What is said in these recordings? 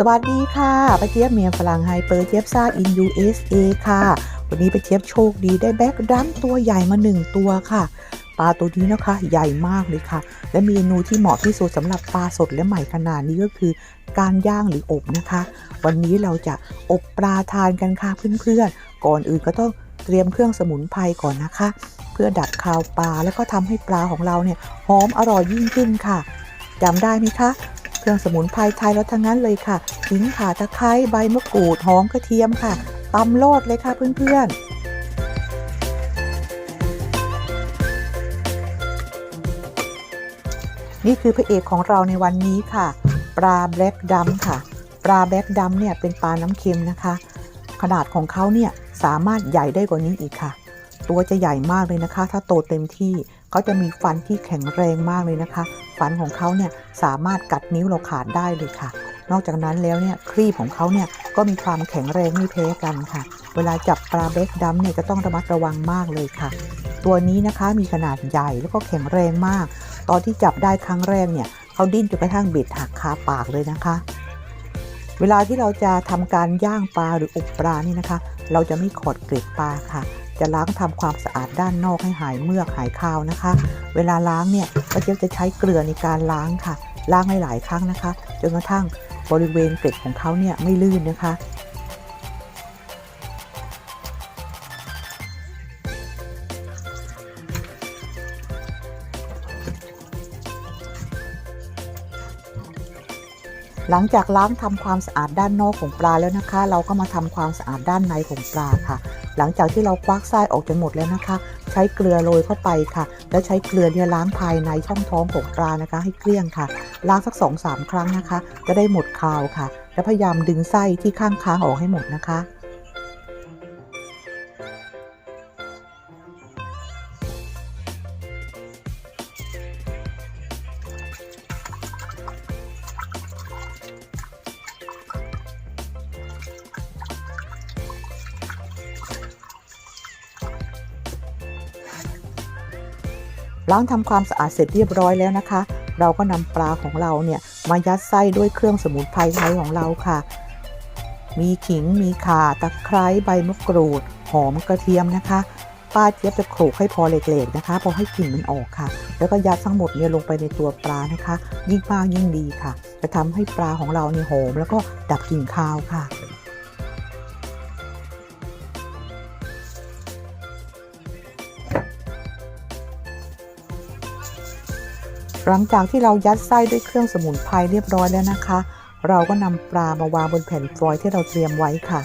สวัสดีค่ะป้าเจี๊ยบเมียฝรั่งไฮเปอร์เจี๊ยบซาอิน USA ค่ะ วันนี้ป้าเจี๊ยบโชคดีได้แบ็กดัมตัวใหญ่มาหนึ่งตัวค่ะ ปลาตัวนี้นะคะ ใหญ่มากเลยค่ะ และเมนูที่เหมาะที่สุดสำหรับปลาสดและใหม่ขนาดนี้ก็คือ การย่างหรืออบนะคะ วันนี้เราจะอบปลาทานกันค่ะเพื่อนๆ ก่อนอื่นก็ต้องเตรียมเครื่องสมุนไพรก่อนนะคะ เพื่อดับคาวปลาแล้วก็ทำให้ปลาของเราเนี่ยหอมอร่อยยิ่งขึ้นค่ะจำได้ไหมคะ เครื่องสมุนไพรไทยเราทั้งนั้นเลยค่ะขิงข่าตะไคร้ใบมะกรูดหอมกระเทียมค่ะตำโลดเลยค่ะเพื่อนๆนี่คือพระเอกของเราในวันนี้ค่ะ ปลาแบล็กดัมค่ะ ปลาแบล็กดัมเนี่ยเป็นปลาน้ำเค็มนะคะ ขนาดของเขาเนี่ยสามารถใหญ่ได้กว่านี้อีกค่ะ ตัวจะใหญ่มากเลยนะคะ ถ้าโตเต็มที่เขาจะมีฟันที่แข็งแรงมากเลยนะคะ ฟันของเขาเนี่ยสามารถกัดนิ้วเราขาดได้เลยค่ะ นอกจากนั้นแล้วเนี่ยครีบของเขาเนี่ยก็มีความแข็งแรงไม่แพ้กันค่ะ เวลาจับปลาเบคดัมเนี่ยจะต้องระมัดระวังมากเลยค่ะ ตัวนี้นะคะมีขนาดใหญ่แล้วก็แข็งแรงมาก ตอนที่จับได้ครั้งแรกเนี่ยเขาดิ้นจนกระทั่งบ็ดหักคาปากเลยนะคะ เวลาที่เราจะทำการย่างปลาหรืออบปลานี่นะคะ เราจะไม่ขอดเกล็ดปลาค่ะ จะล้างทำความสะอาดด้านนอกให้หายเมือกหายคาวนะคะ เวลาล้างเนี่ยก็จะจะใช้เกลือในการล้างค่ะ ล้างให้หลายครั้งนะคะ จนกระทั่งบริเวณเกล็ดของเขาเนี่ยไม่ลื่นนะคะหลังจากล้างทำความสะอาดด้านนอกของปลาแล้วนะคะ เราก็มาทำความสะอาดด้านในของปลาค่ะ หลังจากที่เราควักไส้ออกจนหมดแล้วนะคะ ใช้เกลือโรยเข้าไปค่ะ แล้วใช้เกลือเนี่ยล้างภายในช่องท้องของปลานะคะ ให้เกลี้ยงค่ะ ล้างสัก2อสาครั้งนะคะ จะได้หมดคาวค่ะ และพยายามดึงไส้ที่ข้างค้างออกให้หมดนะคะ ล้างทำความสะอาดเสร็จเรียบร้อยแล้วนะคะ เราก็นำปลาของเราเนี่ยมายัดไส้ด้วยเครื่องสมุนไพรไทยของเราค่ะ มีขิงมีข่าตะไคร้ใบมะกรูด หอมกระเทียมนะคะ ป้าเจี๊ยบจะโขลกให้พอเล็กๆนะคะ พอให้กลิ่นมันออกค่ะ แล้วก็ยัดทั้งหมดเนี่ยลงไปในตัวปลานะคะ ยิ่งมากยิ่งดีค่ะ จะทำให้ปลาของเราเนี่ยหอมแล้วก็ดับกลิ่นคาวค่ะ หลังจากที่เรายัดไส้ด้วยเครื่องสมุนไพรเรียบร้อยแล้วนะคะ เราก็นำปลามาวางบนแผ่นฟอยล์ที่เราเตรียมไว้ค่ะ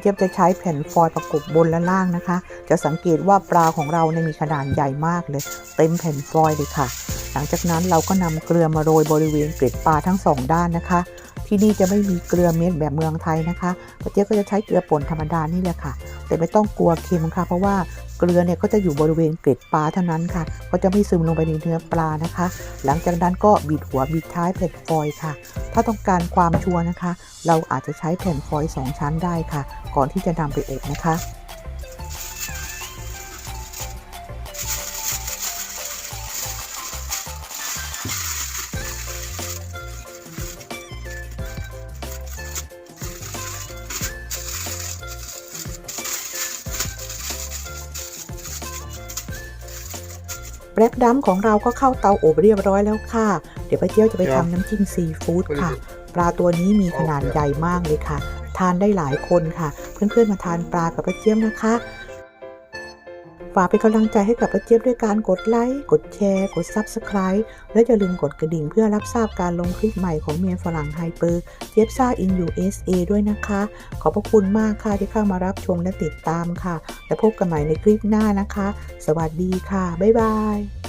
เจี๊ยบจะใช้แผ่นฟอยล์ประกบบนและล่างนะคะ จะสังเกตว่าปลาของเราเนี่ยมีขนาดใหญ่มากเลย เต็มแผ่นฟอยล์เลยค่ะ หลังจากนั้นเราก็นำเกลือมาโรยบริเวณเกล็ดปลาทั้งสองด้านนะคะ ที่นี่จะไม่มีเกลือเม็ดแบบเมืองไทยนะคะป้าเจี๊ยบก็จะใช้เกลือป่นธรรมดานี่แหละค่ะ แต่ไม่ต้องกลัวเค็มค่ะ เพราะว่าเกลือเนี่ยก็จะอยู่บริเวณเกล็ดปลาเท่านั้นค่ะก็จะไม่ซึมลงไปในเนื้อปลานะคะ หลังจากนั้นก็บิดหัวบิดท้ายแผ่นฟอยล์ค่ะ ถ้าต้องการความชัวร์นะคะ เราอาจจะใช้แผ่นฟอยล์สองชั้นได้ค่ะ ก่อนที่จะนำไปอบนะคะ แบล็กดัมของเราก็เข้าเตาอบเรียบร้อยแล้วค่ะ เดี๋ยวป้าเจียวจะไปทำน้ำจิ้มซีฟู้ดค่ะ ปลาตัวนี้มีขนาดใหญ่มากเลยค่ะ ทานได้หลายคนค่ะ เพื่อนๆมาทานปลากับป้าเจี๊ยบนะคะ ฝากเป็นกำลังใจให้กับป้าเจี๊ยบด้วยการกดไลค์ กดแชร์ กด Subscribe และอย่าลืมกดกระดิ่งเพื่อรับทราบการลงคลิปใหม่ของเมียฝรั่งไฮเปอร์เจี๊ยบซ่าอิน USA ด้วยนะคะ ขอบพระคุณมากค่ะที่เข้ามารับชมและติดตามค่ะ และพบกันใหม่ในคลิปหน้านะคะ สวัสดีค่ะ บ๊ายบาย